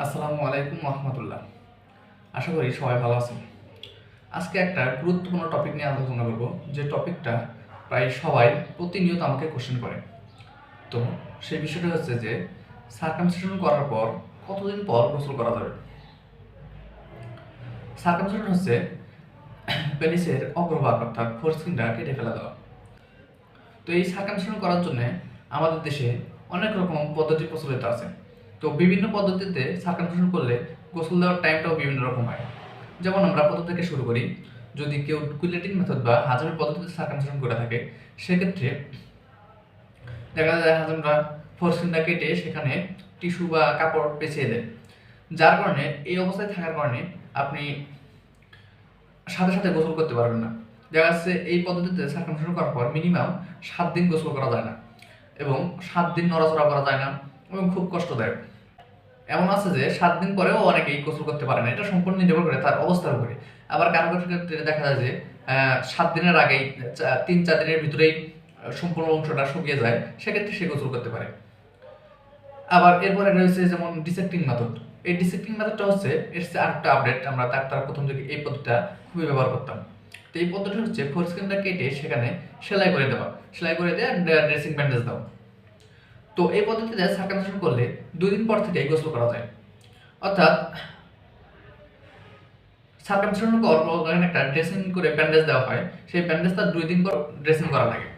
আসসালামু আলাইকুম রহমতুল্লাহ আশা করি সবাই ভালো আছেন। আজকে একটা গুরুত্বপূর্ণ টপিক নিয়ে আলোচনা করব, যে টপিকটা প্রায় সবাই প্রতিনিয়ত আমাকে কোশ্চেন করে। তো সেই বিষয়টা হচ্ছে যে সার্কামসিশন করার পর কতদিন পর গোসল করা যাবে? সার্কামসিশন হচ্ছে পেনিসের অগ্রভাগ, অর্থাৎ ফোরস্কিনটা কেটে ফেলা দেওয়া। তো এই সার্কামসিশন করার জন্য আমাদের দেশে অনেক রকম পদ্ধতি প্রচলিত আছে। তো বিভিন্ন পদ্ধতিতে সার্কামসিশন করলে গোসল দেওয়ার টাইমটাও বিভিন্ন রকম হয়। যেমন আমরা প্রথম থেকে শুরু করি, যদি কেউ কুইলেটিং মেথড বা হাজামের পদ্ধতিতে সার্কামসিশন করে থাকে, সেক্ষেত্রে দেখা যায় হাজামরা ফোরস্কিনটা কেটে সেখানে টিস্যু বা কাপড় পেঁচিয়ে দেয়। যার কারণে এই অবস্থায় থাকার কারণে আপনি সাথে সাথে গোসল করতে পারবেন না। দেখা যাচ্ছে এই পদ্ধতিতে সার্কামসিশন করার পর মিনিমাম সাত দিন গোসল করা যায় না এবং সাত দিন নড়াচড়া করা যায় না এবং খুব কষ্টদায়ক। এমন আছে যে সাত দিন পরেও অনেকেই গোসল করতে পারে না। এটা সম্পূর্ণ নির্ভর করে তার অবস্থার উপরে। আবার কারও ক্ষেত্রে দেখা যায় যে সাত দিনের আগেই তিন, চার দিনের ভিতরেই সম্পূর্ণ অংশটা শুকিয়ে যায়, সেক্ষেত্রে সে গোসল করতে পারে। আবার এরপরে রয়েছে যেমন ডিসেক্টিং মেথড এই ডিসেক্টিং মেথডটা হচ্ছে, এর আরেকটা আপডেট আমরা তার তার প্রথম থেকে এই পদ্ধতিটা খুবই ব্যবহার করতাম। তো এই পদ্ধতি হচ্ছে ফোর ফোরস্কিনটা কেটে সেখানে সেলাই করে দেওয়া। সেলাই করে দেওয়া ড্রেসিং ব্যান্ডেজ দেওয়া তো এই পদ্ধতিতে সার্কামসিশন করলে দুই দিন পর থেকে গোসল করা যায়। অর্থাৎ সার্কামসিশন পর ওখানে একটা ড্রেসিং করে ব্যান্ডেজ দেওয়া হয়, সেই ব্যান্ডেজটা দুই দিন পর ড্রেসিং করা লাগে।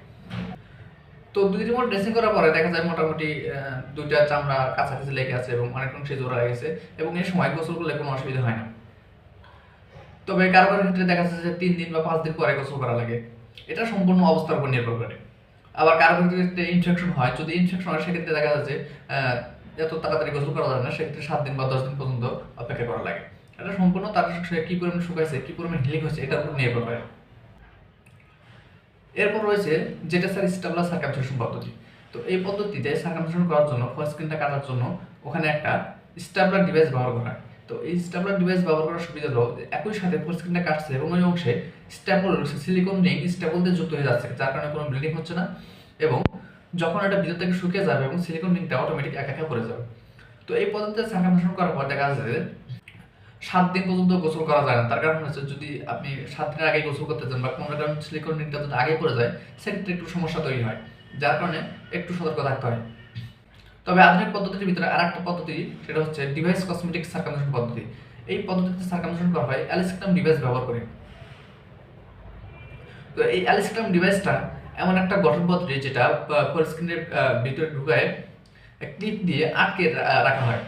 তো দুই দিন পর ড্রেসিং করার পরে দেখা যায় মোটামুটি দুইটা চামড়া কাছাকাছি লেগে আছে এবং অনেক অংশে জোড়া লেগেছে এবং এই সময় গোসল করলে কোনো অসুবিধা হয় না। তবে কারও কারও ক্ষেত্রে দেখা যাচ্ছে যে তিন দিন বা পাঁচ দিন পরে গোসল করা লাগে। এটা সম্পূর্ণ অবস্থার উপর নির্ভর করে। আবার কারও ক্ষেত্রে ইনফেকশন হয়, যদি ইনফেকশন হয়, সেক্ষেত্রে দেখা যাচ্ছে এত তাড়াতাড়ি গোসল করা যায় না, সেক্ষেত্রে সাত দিন বা দশ দিন পর্যন্ত অপেক্ষা করা লাগে। এটা সম্পূর্ণ তার সে কি পরিমাণ শুকাইছে কি পরিমাণ হিলিং হয়েছে, এটার উপর নির্ভর করে। এরপর রয়েছে যেটা স্যার স্টাবলার সার্কামসিশন পদ্ধতি। তো এই পদ্ধতিতে সার্কামসিশন করার জন্য ফোরস্কিনটা কাটার জন্য, ওখানে একটা স্টাবলার ডিভাইস ব্যবহার করা হয়। তো এই স্টাবলার ডিভাইস ব্যবহার করার সুবিধা হলো, একই সাথে ফোরস্কিনটা কাটছে এবং ওই অংশে স্ট্যাপল সিলিকন রিং স্ট্যাপল দিয়ে যুক্ত হয়ে যাচ্ছে, যার কারণে কোনো ব্লিডিং হচ্ছে না এবং যখন এটা ভিতর থেকে শুকিয়ে যাবে এবং সিলিকন রিংটা অটোমেটিক একা একা পড়ে যাবে। তো এই পদ্ধতিতে সার্কামসিশন করার পর দেখা যাচ্ছে সাত দিন পর্যন্ত গোসল করা যায় না। তার কারণ হচ্ছে যদি আপনি সাত দিনের আগে গোসল করতে চান বা কোনো কারণ সিলিকন রিংটা যদি আগে পড়ে যায়, সেক্ষেত্রে একটু সমস্যা তৈরি হয়, যার কারণে একটু সতর্ক থাকতে হয়। তবে আধুনিক পদ্ধতির ভিতরে আর একটা পদ্ধতি, সেটা হচ্ছে ডিভাইস কসমেটিক সার্কামশন পদ্ধতি। এই পদ্ধতিতে সার্কামশন করা হয় অ্যালিসিটাম ডিভাইস ব্যবহার করে। তো এই অ্যালিসিটাম ডিভাইসটা এমন একটা গঠন পদ্ধতি যেটা ফোর স্ক্রিনের ভিতরে ঢুকায় ক্লিপ দিয়ে আটকে রাখা হয়।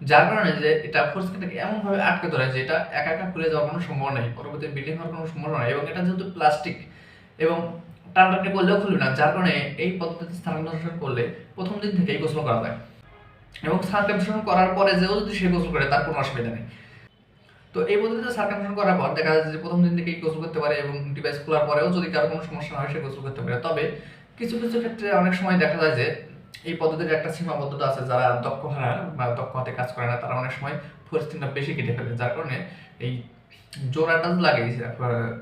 যার কারণে যে এটা ফোর স্ক্রিনটাকে এমনভাবে আটকে ধরে যে এটা একা একা খুলে যাওয়ার কোনো সম্ভাবনা নেই পরবর্তী বিল্ডিং হওয়ার কোনো সম্ভাবনা নেই, এবং এটা যেহেতু প্লাস্টিক এবং টানটানি করলেও খুলবে না, যার কারণে এই পদ্ধতিতে স্থানান্তর করলে প্রথম দিন থেকেই গোসল করা যায়। এবং সার্কামশন করার পরে যেও যদি সে গোসল করে, তার কোনো অসুবিধা নেই। তো এই পদ্ধতিতে সার্কামশন করার পর দেখা যাচ্ছে যে প্রথম দিন থেকেই গোসল করতে পারে এবং ডিভাইস খোলার পরেও যদি কারও কোনো সমস্যা না হয়, সে গোসল করতে পারে। তবে কিছু কিছু ক্ষেত্রে অনেক সময় দেখা যায় যে এই পদ্ধতির একটা সীমাবদ্ধতা আছে। যারা দক্ষ হারা বা দক্ষ হাতে কাজ করে না, তারা অনেক সময় ফোরস্টিনটা বেশি কেটে ফেলে, যার কারণে এই জোড়াটা যে লাগে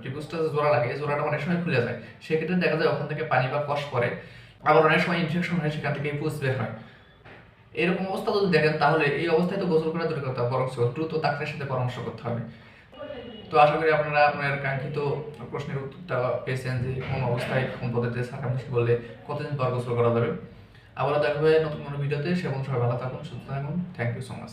ত্রিভুজটা জোড়া লাগে জোড়াটা অনেক সময় খুলে যায়। সেক্ষেত্রে দেখা যায় ওখান থেকে পানি বা কষ পড়ে, আবার অনেক সময় ইনফেকশন হয়, সেখান থেকে পুষ বের হয়। এরকম অবস্থা যদি দেখেন, তাহলে এই অবস্থায় তো গোসল করে দূরে করতে হবে বরং দ্রুত ডাক্তারের সাথে পরামর্শ করতে হবে। তো আশা করি আপনারা আপনার কাঙ্ক্ষিত প্রশ্নের উত্তরটা পেয়েছেন যে কোন অবস্থায়, কোন পদ্ধতিতে সার্কামসিশন করলে কতদিন পর গোসল করা যাবে। আবারও দেখা হবে নতুন কোনো ভিডিওতে, সে এবং সবাই ভালো থাকুন, সুস্থ থাকুন। Thank you so much